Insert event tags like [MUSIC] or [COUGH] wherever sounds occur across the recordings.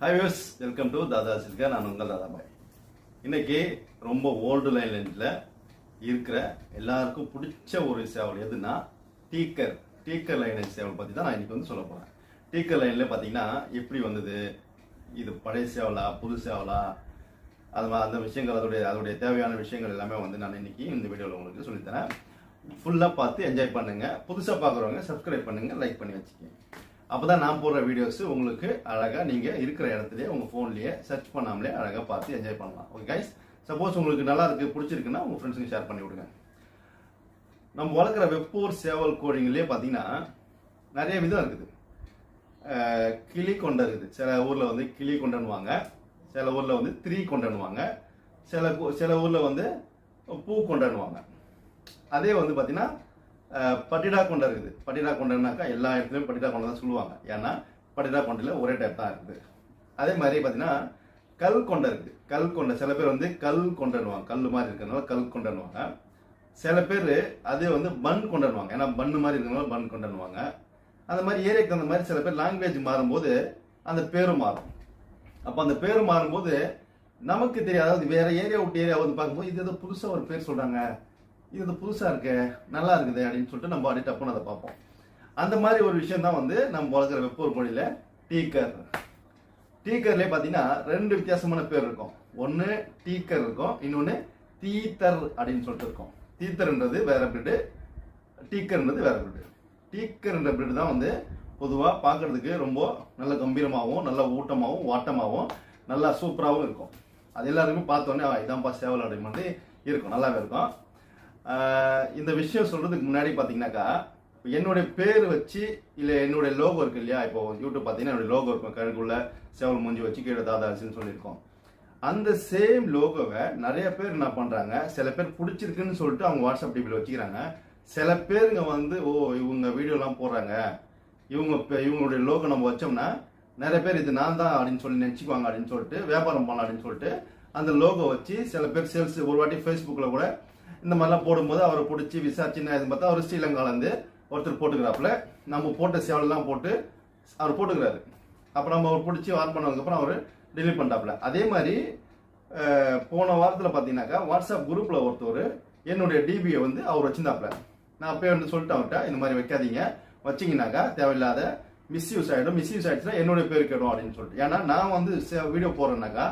Hi views welcome to Dada Chilka நான் உங்கள் தாதாபாய் இன்னைக்கு ரொம்ப ஓல்டு லைன்ல இருக்கிற எல்லாருக்கும் பிடிச்ச ஒரு சேவல் எதுனா டீக்கர் டீக்கர் லைன் சேவல் பற்றி தான் நான் இன்னைக்கு வந்து சொல்ல போகிறேன் டீக்கர் லைனில் பார்த்தீங்கன்னா எப்படி வந்தது? இது பழைய சேவலா புது சேவலா? அது அந்த விஷயங்கள் அதோடைய அதோடைய தேவையான விஷயங்கள் எல்லாமே வந்து நான் இன்னைக்கு இந்த வீடியோவில் உங்களுக்கு சொல்லித்தரேன் ஃபுல்லாக பார்த்து என்ஜாய் பண்ணுங்க. புதுசாக பார்க்குறவங்க சப்ஸ்கிரைப் பண்ணுங்க லைக் பண்ணி வச்சுக்கோங்க. அப்பதான் நான் போடுற வீடியோஸ் உங்களுக்கு அழகாக நீங்கள் இருக்கிற இடத்துலயே உங்கள் ஃபோன்லேயே சர்ச் பண்ணாமலே அழகாக பார்த்து என்ஜாய் பண்ணலாம். ஓகே கைஸ் சப்போஸ் உங்களுக்கு நல்லா இருக்குது பிடிச்சிருக்குன்னா உங்கள் ஃப்ரெண்ட்ஸுக்கு ஷேர் பண்ணி விடுங்க. நம்ம வளர்க்குற வெப்பூர் சேவல் கோழிங்களே பார்த்தீங்கன்னா நிறைய விதம் இருக்குது. கிளி கொண்டை இருக்குது. சில ஊரில் வந்து கிளி கொண்டனுவாங்க சில ஊரில் வந்து த்ரீ கொண்டனுவாங்க சில சில ஊரில் வந்து பூ கொண்டனுவாங்க அதே வந்து பார்த்தீங்கன்னா பட்டிடா கொண்டை இருக்குது. பட்டிடா கொண்டைனாக்கா எல்லா இடத்துலையும் பட்டிடா கொண்டை தான் சொல்லுவாங்க. ஏன்னா பட்டிடா கொண்டையில் ஒரே டைப் தான் இருக்குது. அதே மாதிரி பார்த்தீங்கன்னா கல் கொண்டை இருக்குது. கல் கொண்டை சில பேர் வந்து கல் கொண்டனுவாங்க கல் மாதிரி இருக்கிறதுனால கல் கொண்டனுவாங்க சில பேர் அதே வந்து பன் கொண்டனுவாங்க ஏன்னா பன்னு மாதிரி இருக்கிறதுனால பன் கொண்டனுவாங்க அந்த மாதிரி ஏரியாக்கு தகுந்த மாதிரி சில பேர் லாங்குவேஜ் மாறும்போது அந்த பேரும் மாறும். அப்போ அந்த பேர் மாறும்போது நமக்கு தெரியாது வேற ஏரியா விட்டு ஏரியா வந்து பார்க்கும்போது இது ஏதோ புதுசாக ஒரு பேர் சொல்கிறாங்க இது ஏதோ புதுசாக இருக்கே நல்லா இருக்குது அப்படின்னு சொல்லிட்டு நம்ம அடிட் அப்போ அதை பார்ப்போம். அந்த மாதிரி ஒரு விஷயம் தான் வந்து நம்ம வளர்க்குற வெப்பூர் மொழியில் டீக்கர் டீக்கர்லேயே பார்த்தீங்கன்னா ரெண்டு வித்தியாசமான பேர் இருக்கும். ஒன்று டீக்கர் இருக்கும் இன்னொன்று தீத்தர் அப்படின்னு சொல்லிட்டு இருக்கும். தீத்தர்ன்றது வேற பிரிடு டீக்கர்ன்றது வேற பிரிடு டீக்கர்ன்ற பிரிடு தான் வந்து பொதுவாக பார்க்கறதுக்கு ரொம்ப நல்ல கம்பீரமாகவும் நல்ல ஊட்டமாகவும் வாட்டமாகவும் நல்லா சூப்பராகவும் இருக்கும். அது எல்லாருமே பார்த்தோன்னே இதான்ப்பா சேவல் அப்படின்னு இருக்கும். நல்லாவே இருக்கும். இந்த விஷயம் சொல்றதுக்கு முன்னாடி பார்த்தீங்கன்னாக்கா என்னுடைய பேர் வச்சு இல்லை என்னுடைய லோகோ இருக்கு இல்லையா? இப்போ யூடியூப் பார்த்தீங்கன்னா என்னுடைய லோகோ இருக்கும். கழுகுள்ள சேவல் மூஞ்சி வச்சு கீழே தாதா அரிசின்னு சொல்லியிருக்கோம். அந்த சேம் லோகோவை நிறைய பேர் என்ன பண்றாங்க சில பேர் பிடிச்சிருக்குன்னு சொல்லிட்டு அவங்க வாட்ஸ்அப் டிபியில் வச்சுக்கிறாங்க. சில பேருங்க வந்து ஓ இவங்க வீடியோலாம் போடுறாங்க. இவங்க இவங்களுடைய லோகோ நம்ம வச்சோம்னா நிறைய பேர் இது நான் தான் அப்படின்னு சொல்லி நினச்சிக்குவாங்க அப்படின்னு சொல்லிட்டு வியாபாரம் பண்ணலாம் அப்படின்னு சொல்லிட்டு அந்த லோகோ வச்சு சில பேர் சேல்ஸ் ஒரு வாட்டி ஃபேஸ்புக்கில் கூட இந்த மாதிரிலாம் போடும்போது அவரை பிடிச்சி விசாரிச்சு நான் பார்த்தா அவர் ஸ்ரீலங்காலேருந்து ஒருத்தர் போட்டுக்கிறாப்புல. நம்ம போட்ட சேவலெல்லாம் போட்டு அவர் போட்டுக்கிறாரு. அப்புறம் நம்ம அவர் பிடிச்சி வார் பண்ணதுக்கப்புறம் அவர் டெலிட் பண்ணிட்டாப்புல. அதே மாதிரி போன வாரத்தில் பார்த்தீங்கன்னாக்கா வாட்ஸ்அப் குரூப்பில் ஒருத்தர் என்னுடைய டிபியை வந்து அவர் வச்சிருந்தாப்புல. நான் அப்பயே வந்து சொல்லிட்டு அவர்கிட்ட இந்த மாதிரி வைக்காதீங்க. வச்சிங்கனாக்கா தேவையில்லாத மிஸ்யூஸ் ஆகிடும் மிஸ்யூஸ் ஆகிடுச்சுன்னா என்னுடைய பேர் கேடும் அப்படின்னு சொல்லிட்டு. ஏன்னா நான் வந்து வீடியோ போடுறேன்னாக்கா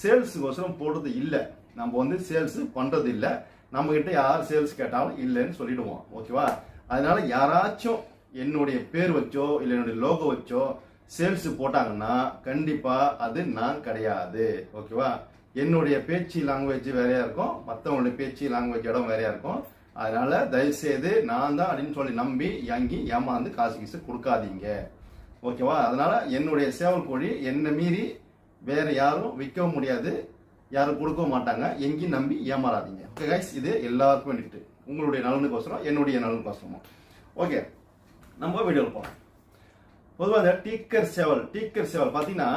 சேல்ஸுக்கோசரம் போடுறது இல்லை. நம்ம வந்து சேல்ஸ் பண்ணுறது இல்லை. நம்ம கிட்ட யார் சேல்ஸ் கேட்டாலும் இல்லைன்னு சொல்லிடுவோம். ஓகேவா அதனால யாராச்சும் என்னுடைய பேர் வச்சோ இல்லை என்னுடைய லோகோ வச்சோ சேல்ஸ் போட்டாங்கன்னா கண்டிப்பா அது நான் கிடையாது. ஓகேவா என்னுடைய பேச்சு லாங்குவேஜ் வேறையா இருக்கும். மற்றவங்களுடைய பேச்சு லாங்குவேஜ் இடம் வேறையா இருக்கும். அதனால தயவுசெய்து நான் தான் அப்படின்னு சொல்லி நம்பி வாங்கி ஏமாந்து காசு கீசு கொடுக்காதீங்க. ஓகேவா அதனால என்னுடைய சேவல் கோழி என்னை மீறி வேற யாரும் விற்கவும் முடியாது. யாரும் கொடுக்க மாட்டாங்க. எங்கேயும் நம்பி ஏமாறாதீங்க. ஓகே கைஸ் இது எல்லாருக்கும் வேண்டிட்டு உங்களுடைய நலனுக்கோசரம் என்னுடைய நலனுக்கோசரமும். ஓகே நம்ம வீடியோவில் போகலாம். பொதுவாக இந்த டீக்கர் சேவல் டீக்கர் சேவல் பார்த்தீங்கன்னா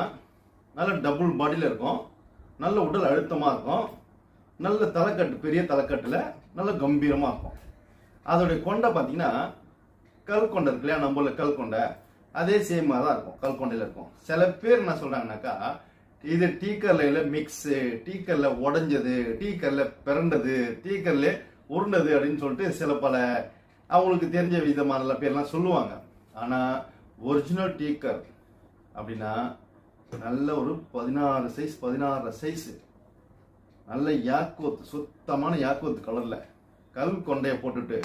நல்ல டபுள் பாடியில் இருக்கும். நல்ல உடல் அழுத்தமாக இருக்கும். நல்ல தலைக்கட்டு பெரிய தலைக்கட்டில் நல்ல கம்பீரமாக இருக்கும். அதோடைய கொண்டை பார்த்தீங்கன்னா கல் கொண்டை இருக்கு இல்லையா? நம்மள கல் கொண்டை. அதே சேமாக தான் இருக்கும். கல் கொண்டையில் இருக்கும். சில பேர் என்ன சொல்கிறாங்கனாக்கா இது டீக்கர்ல மிக்ஸு டீக்கல்ல உடஞ்சது டீக்கல்ல பிறண்டது டீக்கல்ல உருண்டது அப்படின்னு சொல்லிட்டு சில பல அவங்களுக்கு தெரிஞ்ச விதமான பேர்லாம் சொல்லுவாங்க. ஆனால் ஒரிஜினல் டீக்கர் அப்படின்னா நல்ல ஒரு பதினாறு சைஸ் பதினாறு சைஸு நல்ல யாக்கோத்து சுத்தமான யாக்கோத்து கலரில் கல் கொண்டையை போட்டுட்டு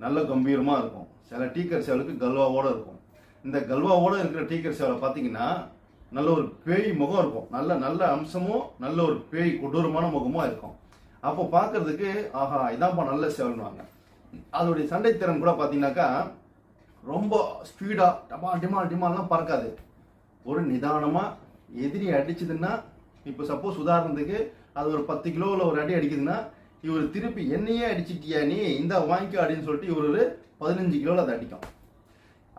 நல்ல கம்பீரமாக இருக்கும். சில டீக்கர் சேவலுக்கு கல்வாவோட இருக்கும். இந்த கல்வாவோட இருக்கிற டீக்கர் சேவலை பார்த்தீங்கன்னா நல்ல ஒரு பேய் முகம் இருக்கும். நல்ல நல்ல அம்சமும் நல்ல ஒரு பேய் கொடூரமான முகமும் இருக்கும். அப்போ பார்க்கறதுக்கு ஆஹா இதான்ப்பா நல்ல சேவல்னுவாங்க. அதோடைய சண்டை திறன் கூட பார்த்தீங்கன்னாக்கா ரொம்ப ஸ்பீடாக டமா டிமா டிமால்லாம் பறக்காது. ஒரு நிதானமாக எதிரி அடிச்சதுன்னா இப்போ சப்போஸ் உதாரணத்துக்கு அது ஒரு பத்து கிலோவில் ஒரு அடி அடிக்குதுன்னா இவர் திருப்பி என்னையே அடிச்சிட்டியா நீ? இந்த வாங்கிக்கோ அப்படின்னு சொல்லிட்டு இவர் பதினஞ்சு கிலோவில் அதை அடிக்கும்.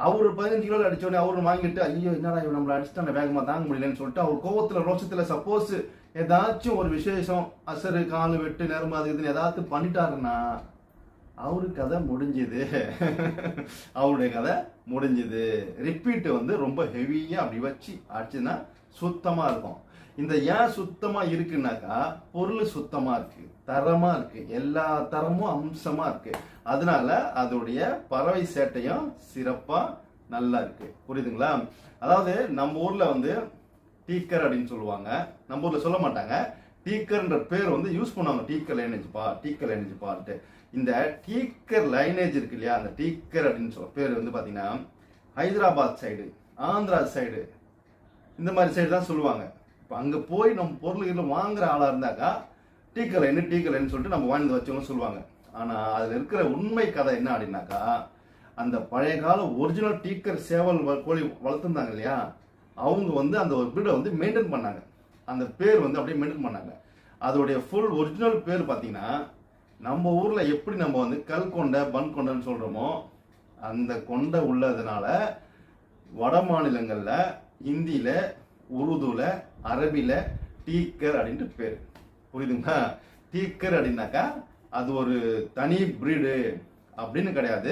அவர் பதினஞ்சு கிலோ அடிச்சோடனே அவர் வாங்கிட்டு ஐயோ என்னடா இவன் நம்மளை அடிச்சுட்டு வேகமாக தாங்க முடியலன்னு சொல்லிட்டு அவர் கோவத்தில் ரோஷத்தில் சப்போஸ் ஏதாச்சும் ஒரு விசேஷம் அசரு காலு வெட்டு நேரம் அது இதுன்னு ஏதாச்சும் பண்ணிட்டாருன்னா அவரு கதை முடிஞ்சுது. [LAUGHS] அவருடைய கதை முடிஞ்சுது. ரிப்பீட்டு வந்து ரொம்ப ஹெவியா அப்படி வச்சு ஆச்சுன்னா சுத்தமா இருக்கும். இந்த ஏன் சுத்தமா இருக்குன்னாக்கா பொருள் சுத்தமா இருக்கு தரமா இருக்கு எல்லா தரமும் அம்சமா இருக்கு. அதனால அதோடைய பறவை சேட்டையும் சிறப்பா நல்லா இருக்கு. புரியுதுங்களா? அதாவது நம்ம ஊர்ல வந்து டீக்கர் அப்படின்னு சொல்லுவாங்க. நம்ம ஊர்ல சொல்ல மாட்டாங்க. டீக்கர்ன்ற பேர் வந்து யூஸ் பண்ணுவாங்க டீக்கர் லைனேஜ் பா டீக்கர் லைனேஜ் பாட்டு இந்த டீக்கர் லைனேஜ் இருக்கு இல்லையா? அந்த டீக்கர் அப்படின்னு சொல்ல பேர் வந்து பாத்தீங்கன்னா ஹைதராபாத் சைடு ஆந்திரா சைடு. இந்த மாதிரி சைடு தான் சொல்லுவாங்க. இப்போ அங்கே போய் நம்ம பொருள் வாங்குற ஆளாக இருந்தாக்கா டீக்கர் லைன் டீக்கர் லைன் சொல்லிட்டு நம்ம வாங்கி வச்சவங்க சொல்லுவாங்க. ஆனால் அதில் இருக்கிற உண்மை கதை என்ன அப்படின்னாக்கா அந்த பழைய கால ஒரிஜினல் டீக்கர் சேவல் வ- கோழி வளர்த்துருந்தாங்க இல்லையா? அவங்க வந்து அந்த ஒரு பீடை வந்து மெயின்டைன் பண்ணாங்க. அந்த பேர் வந்து அப்படியே மெயின்டைன் பண்ணாங்க. அதோடைய ஃபுல் ஒரிஜினல் பேர் பார்த்தீங்கன்னா நம்ம ஊரில் எப்படி நம்ம வந்து கல் கொண்ட பன் கொண்டன்னு சொல்கிறோமோ அந்த கொண்டை உள்ளதுனால வட மாநிலங்களில் ஹிந்தியில உருதுல அரபில டீக்கர் அப்படின்ட்டு பேர். புரியுதுங்களா? டீக்கர் அப்படின்னாக்கா அது ஒரு தனி பிரீடு அப்படின்னு கிடையாது.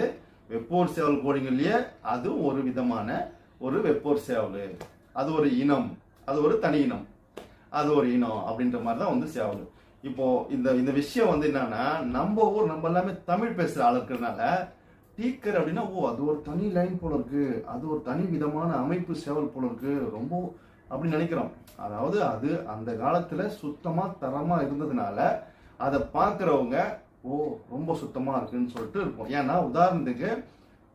வெப்போர் சேவல் கோழிங்கள்லயே அதுவும் ஒரு விதமான ஒரு வெப்போர் சேவல். அது ஒரு இனம். அது ஒரு தனி இனம். அது ஒரு இனம் அப்படின்ற மாதிரி தான் வந்து சேவல். இப்போ இந்த இந்த விஷயம் வந்து என்னன்னா நம்ம ஊர் நம்ம எல்லாமே தமிழ் பேசுற ஆள் இருக்கிறதுனால டீக்கர் அப்படின்னா ஓ அது ஒரு தனி லைன் போல இருக்கு. அது ஒரு தனி விதமான அமைப்பு சேவல் போல இருக்கு. ரொம்ப அப்படின்னு நினைக்கிறோம். அதாவது அது அந்த காலத்துல சுத்தமா தரமா இருந்ததுனால அதை பார்க்குறவங்க ஓ ரொம்ப சுத்தமாக இருக்குன்னு சொல்லிட்டு இருப்போம். ஏன்னா உதாரணத்துக்கு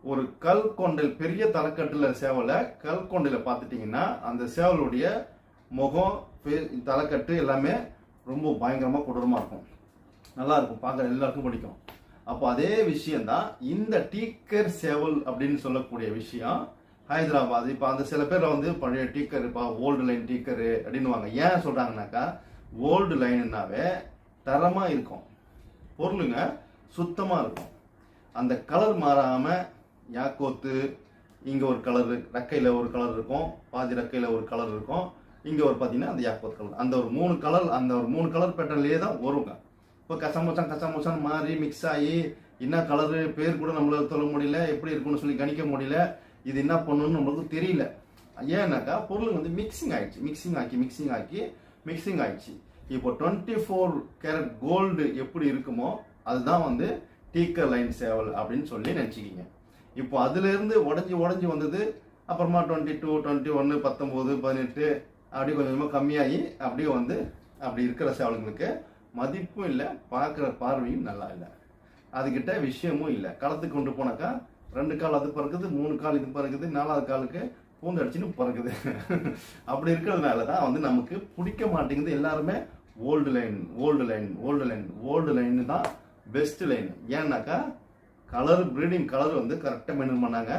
ஒரு கல் கொண்டல் பெரிய தலைக்கட்டில் சேவலை கல் கொண்டையில பார்த்துட்டிங்கன்னா அந்த சேவலுடைய முகம் தலைக்கட்டு எல்லாமே ரொம்ப பயங்கரமாக கொடூரமாக இருக்கும். நல்லா இருக்கும். பார்க்க எல்லாருக்கும் பிடிக்கும். அப்போ அதே விஷயந்தான் இந்த டீக்கர் சேவல் அப்படின்னு சொல்லக்கூடிய விஷயம் ஹைதராபாத் இப்போ அந்த சில பேர் வந்து பழைய டீக்கர் இப்போ ஓல்டு லைன் டீக்கரு அப்படின்னுவாங்க ஏன் சொல்கிறாங்கனாக்கா ஓல்டு லைன்னாவே தரமாக இருக்கும். பொருளுங்க சுத்தமாக இருக்கும். அந்த கலர் மாறாமல் யாக்கோத்து இங்கே ஒரு கலர் ரெக்கையில் ஒரு கலர் இருக்கும் பாதி ரக்கையில் ஒரு கலர் இருக்கும் இங்கே ஒரு பார்த்தீங்கன்னா அந்த யாக்கோத் கலர் அந்த ஒரு மூணு கலர் அந்த ஒரு மூணு கலர் பேட்டர்ன்லயே தான் வருங்க. இப்போ கசமுச்சான் கசமுச்சான் மாறி மிக்ஸ் ஆகி என்ன கலரு பேர் கூட நம்மளால் சொல்ல முடியல எப்படி இருக்கும்னு சொல்லி கணிக்க முடியல இது என்ன பண்ணணும்னு நம்மளுக்கு தெரியல. ஏன்னாக்கா பொருள் வந்து மிக்சிங் ஆகிடுச்சு மிக்சிங் ஆக்கி மிக்சிங் ஆக்கி மிக்சிங் ஆகிடுச்சு இப்போ டுவெண்ட்டி ஃபோர் கேரட் கோல்டு எப்படி இருக்குமோ அதுதான் வந்து டீக்கர் லைன் சேவல் அப்படின்னு சொல்லி நினச்சிக்கிங்க. இப்போ அதுலேருந்து உடஞ்சி உடஞ்சி வந்தது அப்புறமா டுவெண்ட்டி டூ டுவெண்ட்டி ஒன்று பத்தொம்போது பதினெட்டு அப்படி கொஞ்சம் கொஞ்சமாக கம்மியாகி அப்படியே வந்து அப்படி இருக்கிற சேவலுங்களுக்கு மதிப்பும் இல்லை பார்க்குற பார்வையும் நல்லா இல்லை. அதுக்கிட்ட விஷயமும் இல்லை. களத்துக்கு கொண்டு போனாக்கா ரெண்டு கால் அது பறக்குது மூணு கால் இது பறக்குது நாலாவது காலுக்கு பூந்து அடிச்சுன்னு பறக்குது. அப்படி இருக்கிறதுனால தான் வந்து நமக்கு பிடிக்க மாட்டேங்குது. எல்லாருமே old line old line old line old line தான் பெஸ்ட் லைன் ஏன்னாக்கா கலர் ப்ரீடிங் கலர் வந்து கரெக்டாக மெயின்டைன் பண்ணாங்க.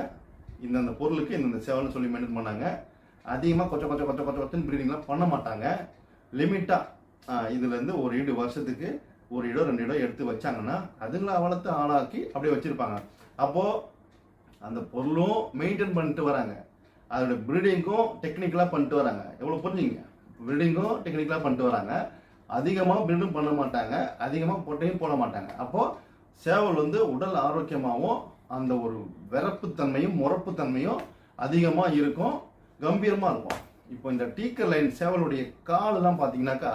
இந்தந்த பொருளுக்கு இந்தந்த செவன் சொல்லி மெயின்டைன் பண்ணாங்க. அதிகமாக கொச்ச கொச்ச கொச்ச கொச்ச கொச்சன்னு ப்ரீடிங்லாம் பண்ண மாட்டாங்க. லிமிட்டாக இதுலேருந்து ஒரு ஈடு வருஷத்துக்கு ஒரு இடம் ரெண்டு இடம் எடுத்து வச்சாங்கன்னா அதுங்களை வளர்த்து ஆளாக்கி அப்படியே வச்சுருப்பாங்க. அப்போது அந்த பொருளும் மெயின்டைன் பண்ணிட்டு வராங்க. அதோட ப்ரீடிங்கும் டெக்னிக்கலாக பண்ணிட்டு வராங்க. எவ்வளோ புரிஞ்சுங்க ப்ரீடிங்கும் டெக்னிக்கலாக பண்ணிட்டு வராங்க. அதிகமாக பில்டும் பண்ண மாட்டாங்க. அதிகமாக பொட்டையும் போட மாட்டாங்க. அப்போது சேவல் வந்து உடல் ஆரோக்கியமாகவும் அந்த ஒரு விறப்புத்தன்மையும் முறப்புத்தன்மையும் அதிகமாக இருக்கும் கம்பீரமாக இருக்கும். இப்போ இந்த டீக்கர் லைன் சேவலுடைய காலெல்லாம் பார்த்தீங்கன்னாக்கா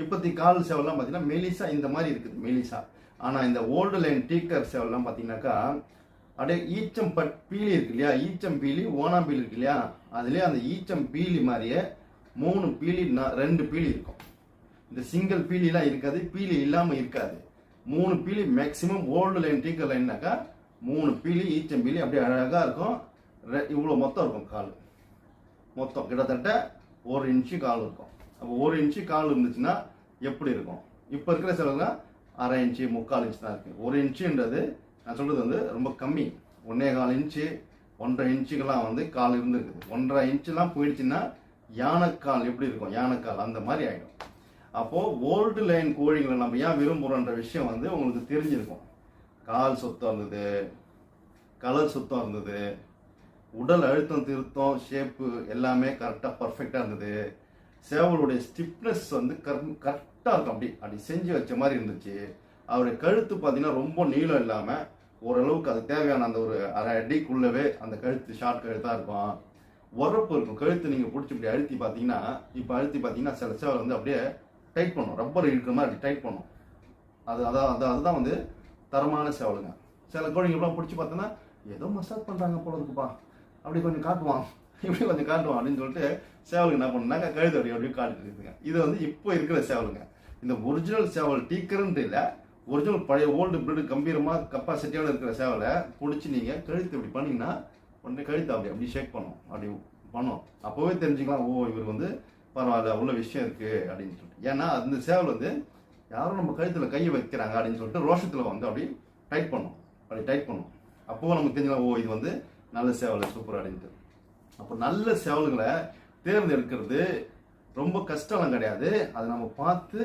இப்போத்தி கால் சேவல்லாம் பார்த்தீங்கன்னா மெலிசா இந்த மாதிரி இருக்குது மெலிசா. ஆனால் இந்த ஓல்டு லைன் டீக்கர் சேவல்லாம் பார்த்தீங்கன்னாக்கா அப்படியே ஈச்சம் பட் பீலி இருக்கு இல்லையா? ஈச்சம் பீலி ஓனாம் பீலி இருக்கு இல்லையா? அதுலேயே அந்த ஈச்சம் பீலி மாதிரியே மூணு பீலி ரெண்டு பீலி இருக்கும். இந்த சிங்கிள் பீலிலாம் இருக்காது பீலி இல்லாமல் இருக்காது. மூணு பீலி மேக்ஸிமம் ஓல்டு லைன் டீக்கர் லைன்னாக்கா மூணு பீலி ஈச்சம் பீலி அப்படியே அழகாக இருக்கும். ரெ- மொத்தம் இருக்கும் கால். மொத்தம் கிட்டத்தட்ட ஒரு இன்ச்சு கால் இருக்கும். அப்போ ஒரு இன்ச்சு கால் இருந்துச்சுன்னா எப்படி இருக்கும்? இப்போ இருக்கிற சிலர்லாம் அரை இன்ச்சு முக்கால் இன்ச்சு தான் இருக்குது ஒரு இன்ச்சுன்றது நான் சொல்கிறது வந்து ரொம்ப கம்மி. ஒன்னே கால் இன்ச்சு ஒன்றரை இன்ச்சுக்கெல்லாம் வந்து கால் இருந்துருக்குது. ஒன்றரை இன்ச்சுலாம் போயிடுச்சுன்னா யானைக்கால் எப்படி இருக்கும்? யானைக்கால் அந்த மாதிரி ஆகிடும் அப்போ ஓல்டு லைன் கோழிங்களை நம்ம ஏன் விரும்புறோன்ற விஷயம் வந்து உங்களுக்கு தெரிஞ்சிருக்கும். கால் சுத்தம் இருந்தது கலர் சுத்தம் இருந்தது உடல் அழுத்தம் திருத்தம் ஷேப்பு எல்லாமே கரெக்டாக பர்ஃபெக்டாக இருந்தது. சேவலுடைய ஸ்டிப்னஸ் வந்து கரெக்டாக இருக்கும். அப்படி அப்படி செஞ்சு வச்ச மாதிரி இருந்துச்சு. அவருடைய கழுத்து பார்த்தீங்கன்னா ரொம்ப நீளம் இல்லாமல் ஓரளவுக்கு அது தேவையான அந்த ஒரு அரை அடிக்குள்ளவே அந்த கழுத்து ஷார்ட் கழுத்தாக இருக்கும். உரப்பு இருக்கும். கழுத்து நீங்கள் பிடிச்சி இப்படி அழுத்தி பார்த்தீங்கன்னா இப்போ அழுத்தி பார்த்தீங்கன்னா சில சேவல் வந்து அப்படியே டைட் பண்ணும். ரப்பர் இழுக்கிற மாதிரி டைட் பண்ணும். அது அதான் அது அதுதான் வந்து தரமான சேவலுங்க. சில கோழிங்கெல்லாம் பிடிச்சி பார்த்தோன்னா ஏதோ மசாஜ் பண்ணுறாங்க போல இருக்குப்பா. அப்படி கொஞ்சம் காட்டுவான். இப்படி கொஞ்சம் காட்டுவான் அப்படின்னு சொல்லிட்டு சேவலுக்கு என்ன பண்ணுனாங்க கழுது அப்படி அப்படியே காட்டிட்டு இருக்குதுங்க. இது வந்து இப்போ இருக்கிற சேவலுங்க. இந்த ஒரிஜினல் சேவல் டீக்கருன்ட்டு இல்லை ஒரிஜினல் பழைய ஓல்டு பிரிடு கம்பீரமாக கப்பாசிட்டியோட இருக்கிற சேவலை பிடிச்சி நீங்கள் கழுத்து இப்படி பண்ணீங்கன்னா உடனே கழுத்து அப்படி அப்படி ஷேக் பண்ணும். அப்படி பண்ணும். அப்போவே தெரிஞ்சுக்கலாம் ஓ இவர் வந்து பரவாயில்ல உள்ள விஷயம் இருக்கு அப்படின்னு சொல்லிட்டு. ஏன்னா அந்த சேவல் வந்து யாரும் நம்ம கழுத்தில் கையை வைக்கிறாங்க அப்படின்னு சொல்லிட்டு ரோஷத்தில் வந்து அப்படி டைட் பண்ணும். அப்படி டைட் பண்ணும். அப்போ நமக்கு தெரிஞ்சுக்கலாம் ஓ இது வந்து நல்ல சேவல் சூப்பர் அப்படின்ட்டு. அப்போ நல்ல சேவல்களை தேர்ந்தெடுக்கிறது ரொம்ப கஷ்டம்லாம் கிடையாது. அதை நம்ம பார்த்து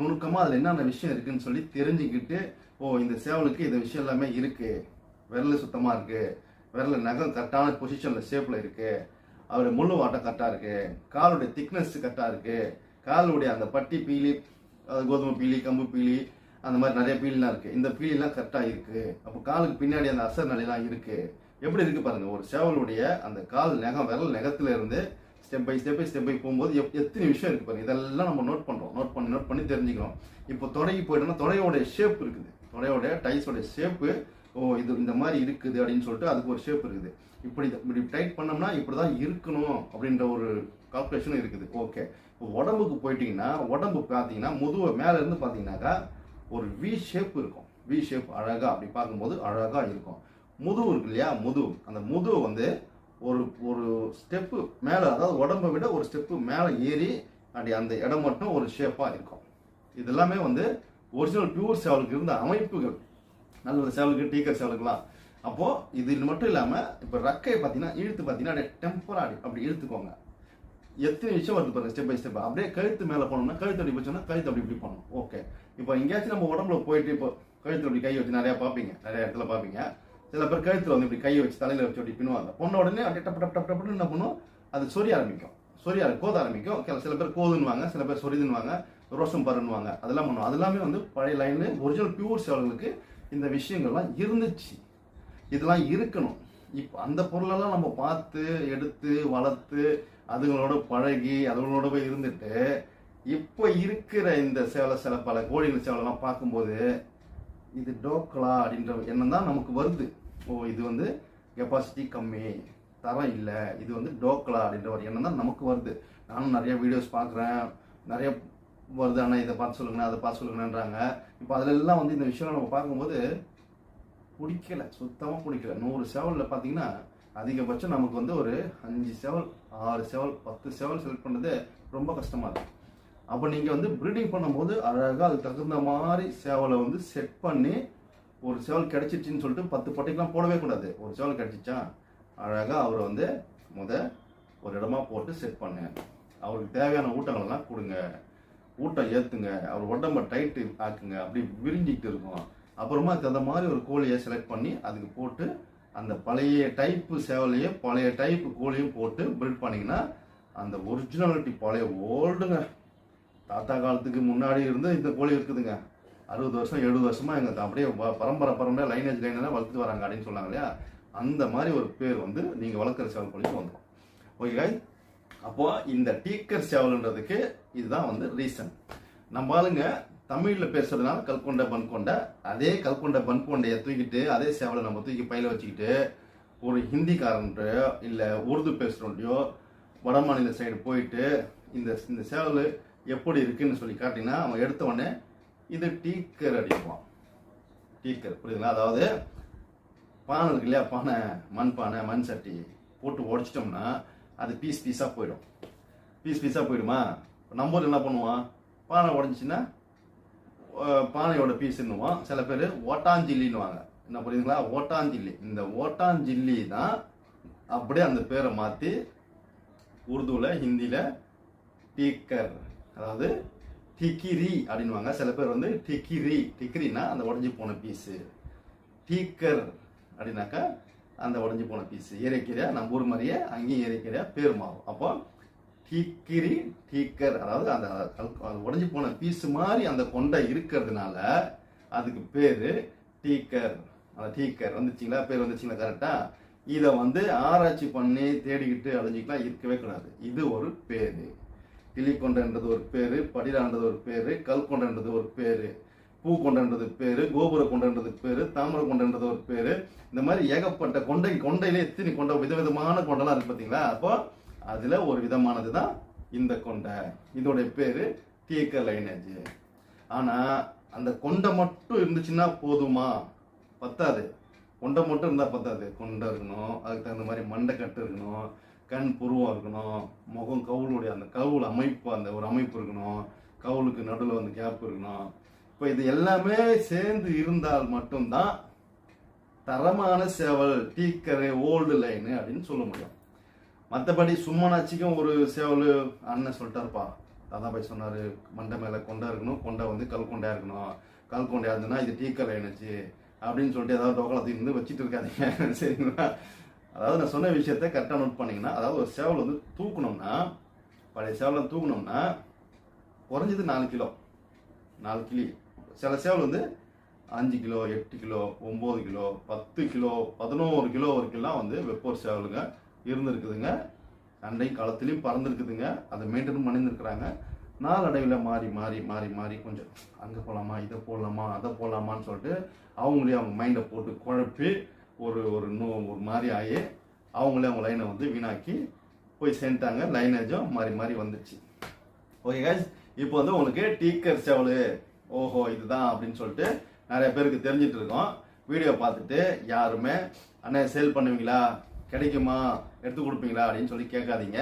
நுணுக்கமாக அதில் என்னென்ன விஷயம் இருக்குன்னு சொல்லி தெரிஞ்சுக்கிட்டு ஓ இந்த சேவலுக்கு இந்த விஷயம் எல்லாமே இருக்குது விரல் சுத்தமாக இருக்குது விரல் நகம் கரெக்டான பொசிஷனில் ஷேப்பில் இருக்குது அவர் முள்ளு வாட்டம் கரெக்டாக இருக்கு. காலுடைய திக்னஸ் கரெக்டாக இருக்கு. காலுடைய அந்த பட்டி பீலி அது கோதுமை பீலி கம்பு பீலி அந்த மாதிரி நிறைய பீலிலாம் இருக்கு. இந்த பீலிலாம் கரெக்டாக இருக்கு. அப்போ காலுக்கு பின்னாடி அந்த அசர் நிலையெல்லாம் இருக்கு. எப்படி இருக்கு பாருங்க. ஒரு சேவலுடைய அந்த கால் நகம் விரல் நகத்துல இருந்து step by step by step by போகும்போது எப்- எத்தனை விஷயம் இருக்கு பாருங்க. இதெல்லாம் நம்ம நோட் பண்றோம். நோட் பண்ணி நோட் பண்ணி தெரிஞ்சுக்கிறோம். இப்போ தொடைக்கு போயிட்டோம்னா தொடையோடைய ஷேப் இருக்குது. தொடையோடைய டைஸோடைய ஷேப்பு ஓ இது இந்த மாதிரி இருக்குது அப்படின்னு சொல்லிட்டு அதுக்கு ஒரு ஷேப் இருக்குது. இப்படி இப்படி டைட் பண்ணோம்னா இப்படி தான் இருக்கணும் அப்படின்ற ஒரு கால்குலேஷனும் இருக்குது. ஓகே இப்போ உடம்புக்கு போயிட்டீங்கன்னா உடம்பு பார்த்தீங்கன்னா முதுவை மேலேருந்து பார்த்தீங்கன்னாக்கா ஒரு வி ஷேப் இருக்கும். வி ஷேப் அழகாக அப்படி பார்க்கும்போது அழகாக இருக்கும். முதுவு இருக்கு இல்லையா? முதுவு அந்த முதுவு வந்து ஒரு ஒரு ஸ்டெப்பு மேலே அதாவது உடம்பை விட ஒரு ஸ்டெப்பு மேலே ஏறி அப்படி அந்த இடம் மட்டும் ஒரு ஷேப்பாக இருக்கும். இதெல்லாமே வந்து ஒரிஜினல் பியூர் சேவலுக்கு இருந்த அமைப்புகள். நல்ல சேவலுக்கு டீக்கர் சேவலுக்குலாம். அப்போ இது மட்டும் இல்லாமல் இப்போ ரக்கையை பார்த்தீங்கன்னா இழுத்து பார்த்தீங்கன்னா அப்படியே டெம்பரா அப்படி இழுத்துக்கோங்க. எத்தனை விஷயம் வருது பாருங்க ஸ்டெப் பை ஸ்டெப் அப்படியே கழுத்து மேலே போனோம்னா கழுத்து அப்படி போச்சோம்னா கழுத்து அப்படி இப்படி பண்ணணும் ஓகே இப்போ எங்கேயாச்சும் நம்ம உடம்புல போயிட்டு இப்போ கழுத்து அப்படி கை வச்சு நிறையா பார்ப்பீங்க. நிறைய இடத்துல பார்ப்பீங்க. சில பேர் கழுத்துல வந்து இப்படி கையை வச்சு தலையில வச்சு அப்படி பின்னுவாங்க. பொண்ண உடனே அப்படியே டப் டப் டப் டப்னு என்ன பண்ணும்? அது சொரிய ஆரம்பிக்கும். சொரிய கோத ஆரம்பிக்கும். சில- பேர் கோதுன்னுவாங்க சில பேர் சொரிதுன்னுவாங்க ரோஷம் பருன்னுவாங்க. அதெல்லாம் பண்ணுவோம். அதெல்லாமே வந்து பழைய லைன்ல ஒரிஜினல் பியூர் சேவல்களுக்கு இந்த விஷயங்கள்லாம் இருந்துச்சு. இதெல்லாம் இருக்கணும். இப்போ அந்த பொருளெல்லாம் நம்ம பார்த்து எடுத்து வளர்த்து அதுங்களோட பழகி அதுங்களோட போய் இருந்துட்டு இப்போ இருக்கிற இந்த சேவலை சில பல கோழிகள் சேவலெல்லாம் பார்க்கும்போது இது டோக்கலா அப்படின்ற எண்ணம் தான் நமக்கு வருது. ஓ இது வந்து கெப்பாசிட்டி கம்மி தரம் இல்லை. இது வந்து டோக்கலா அப்படின்ற ஒரு எண்ணம் தான் நமக்கு வருது. நானும் நிறைய வீடியோஸ் பார்க்குறேன். நிறைய வருது. அண்ணா இதை பார்த்து சொல்லுங்கண்ணா அதை பார்த்து சொல்லுங்கன்றாங்க இப்போ அதுல எல்லாம் வந்து இந்த விஷயம் நம்ம பார்க்கும்போது பிடிக்கல சுத்தமாக பிடிக்கல நூறு சேவலில் பார்த்தீங்கன்னா அதிகபட்சம் நமக்கு வந்து ஒரு அஞ்சு சேவல் ஆறு சேவல் பத்து சேவல் செலக்ட் பண்ணுறது ரொம்ப கஷ்டமாக இருக்கும் அப்போ நீங்கள் வந்து ப்ரீடிங் பண்ணும்போது அழகாக அதுக்கு தகுந்த மாதிரி சேவலை வந்து செட் பண்ணி ஒரு சேவல் கிடைச்சிச்சின்னு சொல்லிட்டு பத்து பொட்டைக்கெல்லாம் போடவே கூடாது. ஒரு சேவல் கிடைச்சிச்சா அழகாக அவரை வந்து முத ஒரு இடமா போட்டு செட் பண்ணு. அவருக்கு தேவையான ஊட்டங்கள்லாம் கொடுங்க. ஊட்டம் ஏற்றுங்க அவர் உடம்ப டைட்டு ஆக்குங்க அப்படி விரிஞ்சிக்கிட்டு இருக்கும். அப்புறமா அந்த மாதிரி ஒரு கோழியை செலக்ட் பண்ணி அதுக்கு போட்டு அந்த பழைய டைப்பு சேவலையே பழைய டைப்பு கோழியும் போட்டு பில்ட் பண்ணிங்கன்னா அந்த ஒரிஜினாலிட்டி பழைய ஓல்டுங்க தாத்தா காலத்துக்கு முன்னாடி இருந்து இந்த கோழி இருக்குதுங்க. அறுபது வருஷம் எழுபது வருஷமா எங்க அப்படியே ப- பரம்பரை பரம்பரை லைனேஜ் லைனெல்லாம் வளர்த்துட்டு வராங்க அப்படின்னு சொன்னாங்க இல்லையா? அந்த மாதிரி ஒரு பேர் வந்து நீங்க வளர்க்குற சேவல் கோழிக்கு வந்துடும் ஓகே? அப்போ இந்த டீக்கர் சேவல்ன்றதுக்கு இதுதான் வந்து ரீசன் நம்ம ஆளுங்க தமிழ்ல பேசுறதுனால கல்கொண்ட பன்கொண்ட அதே கல்கொண்ட பன்கொண்டைய தூக்கிட்டு அதே சேவலை நம்ம தூக்கி பையில வச்சுக்கிட்டு ஒரு ஹிந்திக்காரன்ட்டையோ இல்லை உருது பேசுறோண்டையோ வட மாநில சைடு போயிட்டு இந்த இந்த சேவல் எப்படி இருக்குன்னு சொல்லி காட்டினா அவன் எடுத்த உடனே இது டீக்கர் அடிப்பான். டீக்கர் புரியுதுங்களா? அதாவது பானை இருக்கு இல்லையா? பானை மண் பானை மண் சட்டி போட்டு உடைச்சிட்டோம்னா அது பீஸ் பீஸாக போயிடும். பீஸ் பீஸாக போயிடுமா? நம்ம ஊர்ல என்ன பண்ணுவான்? பானை உடஞ்சிச்சின்னா பானையோட பீஸ்ன்னுவான் சில பேர் ஓட்டாஞ்சில்லின்னுவாங்க. என்ன புரியுதுங்களா? ஓட்டாஞ்சில்லி. இந்த ஓட்டாஞ்சில்லி தான் அப்படியே அந்த பேரை மாற்றி உருதுவில் ஹிந்தியில் டீக்கர். அதாவது டிக்கிரி அப்படின்னுவாங்க. சில பேர் வந்து டிக்கிரி டிக்கிரினா அந்த உடஞ்சி போன பீஸு டீக்கர் அப்படின்னாக்கா அந்த உடஞ்சி போன பீஸ் ஏரிக்கீரை நம்ம ஊர் மாதிரியே அங்கேயும் ஏரிக்கீரை பேர் மாறும். அப்போ டீக்கிரி டீக்கர் அதாவது அந்த கல்- உடஞ்சி போன பீஸ் மாதிரி அந்த கொண்டை இருக்கிறதுனால அதுக்கு பேர் டீக்கர். அந்த டீக்கர் வந்துச்சுங்களா? பேர் வந்துச்சுங்களா கரெக்டா இதை வந்து ஆராய்ச்சி பண்ணி தேடிக்கிட்டு அழிஞ்சிக்கலாம் இருக்கவே கூடாது. இது ஒரு பேரு. கிளிக்கொண்டன்றது ஒரு பேரு படிலான்றது ஒரு பேரு கல்கொண்டன்றது ஒரு பேரு. பூ கொண்டன்றது பேரு கோபுர கொண்டன்றது பேரு தாமரை கொண்டன்றது ஒரு பேரு. இந்த மாதிரி ஏகப்பட்ட கொண்டை கொண்டையில எத்தனை கொண்டை விதவிதமான கொண்டெல்லாம் இருக்கு பார்த்தீங்களா அப்போ அதுல ஒரு விதமானது தான் இந்த கொண்டை. இதோடைய பேரு டீக்கர் லைனேஜ். ஆனா அந்த கொண்டை மட்டும் இருந்துச்சுன்னா போதுமா? பத்தாது. கொண்டை மட்டும் இருந்தா பத்தாது. கொண்டை இருக்கணும் அதுக்கு தகுந்த மாதிரி மண்டைக்கட்டு இருக்கணும் கண் புருவம் இருக்கணும் முகம் கவுளுடைய அந்த கவுள் அமைப்பு அந்த ஒரு அமைப்பு இருக்கணும் கவுளுக்கு நடுவில் வந்து கேப் இருக்கணும் இப்போ இது எல்லாமே சேர்ந்து இருந்தால் மட்டும்தான் தரமான சேவல் டீக்கரை ஓல்டு லைனு அப்படின்னு சொல்ல முடியும். மற்றபடி சும்மனாச்சிக்கும் ஒரு சேவல் அண்ணன் சொல்லிட்டாருப்பா. தாதாபாய் சொன்னார் மண்டை மேலே கொண்டா இருக்கணும் கொண்டை வந்து கல் கொண்டையாக இருக்கணும். கல் கொண்டையாக இருந்ததுன்னா இது டீக்கர் லைனுச்சு அப்படின்னு சொல்லிட்டு ஏதாவது டோக்கலத்தை இருந்து வச்சுட்டு இருக்காதீங்க. [LAUGHS] சரிங்களா? அதாவது நான் சொன்ன விஷயத்த கரெக்டாக நோட் பண்ணிங்கன்னா அதாவது ஒரு சேவல் வந்து தூக்கணும்னா பழைய சேவலை தூக்கணும்னா குறைஞ்சது நாலு கிலோ. நாலு கிலி சில சேவல் வந்து அஞ்சு கிலோ எட்டு கிலோ ஒம்பது கிலோ பத்து கிலோ பதினோரு கிலோ வரைக்கும்லாம் வந்து வெப்போர் சேவலுங்க இருந்திருக்குதுங்க. அண்டை களத்துலையும் பறந்துருக்குதுங்க. அதை மெயின்டைன் பண்ணியிருக்கிறாங்க நாளடைவில் மாறி மாறி மாறி மாறி கொஞ்சம் அங்கே போகலாமா இதை போடலாமா அதை போடலாமான்னு சொல்லிட்டு அவங்களே அவங்க மைண்டை போட்டு குழப்பி ஒரு ஒரு நோ ஒரு மாதிரி ஆகி அவங்களே அவங்க லைனை வந்து வீணாக்கி போய் சேர்ந்துட்டாங்க. லைனேஜும் மாறி மாறி வந்துச்சு. ஓகே இப்போ வந்து உங்களுக்கு டீக்கர் சேவல் ஓஹோ இதுதான் அப்படின்னு சொல்லிட்டு நிறைய பேருக்கு தெரிஞ்சிட்டு இருக்கோம். வீடியோ பார்த்துட்டு யாருமே அண்ணே சேல் பண்ணுவீங்களா? கிடைக்குமா? எடுத்து கொடுப்பீங்களா? அப்படின்னு சொல்லி கேட்காதீங்க.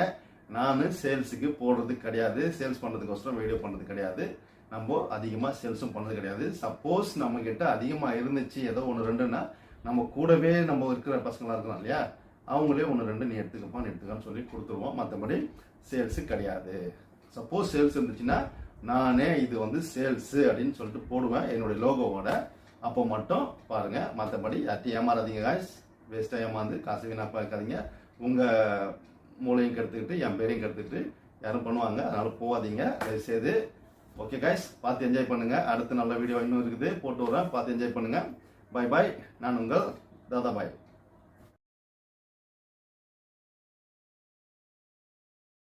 நான் சேல்ஸுக்கு போடுறது கிடையாது. சேல்ஸ் பண்ணுறதுக்கோசரம் வீடியோ பண்ணுறது கிடையாது. நம்ம அதிகமாக சேல்ஸும் பண்ணது கிடையாது. சப்போஸ் நம்ம கிட்ட அதிகமாக இருந்துச்சு ஏதோ ஒன்று ரெண்டுன்னா நம்ம கூடவே நம்ம இருக்கிற பசங்களாக இருக்கலாம் இல்லையா? அவங்களே ஒன்று ரெண்டு நீ எடுத்துக்கப்பா நீ எடுத்துக்கான்னு சொல்லி கொடுத்துருவோம். மற்றபடி சேல்ஸு கிடையாது. சப்போஸ் சேல்ஸ் இருந்துச்சுன்னா நானே இது வந்து சேல்ஸ் அப்படின்னு சொல்லிட்டு போடுவேன் என்னுடைய லோகோவோட அப்போ மட்டும் பாருங்க மற்றபடி யார்ட்டையும் ஏமாறாதீங்க காய்ஸ் வேஸ்ட்டாக ஏமாந்து காசு வீணாக பார்க்காதீங்க உங்கள் மூளையும் கெடுத்துக்கிட்டு என் பேரையும் கெடுத்துக்கிட்டு யாரும் பண்ணுவாங்க அதனால போகாதீங்க தயவுசெய்து ஓகே காய்ஸ் பார்த்து என்ஜாய் பண்ணுங்கள் அடுத்து நல்ல வீடியோ இன்னும் இருக்குது. போட்டு வரேன் பார்த்து என்ஜாய் பண்ணுங்கள் பை பாய் நான் உங்கள் தாதா பாய்.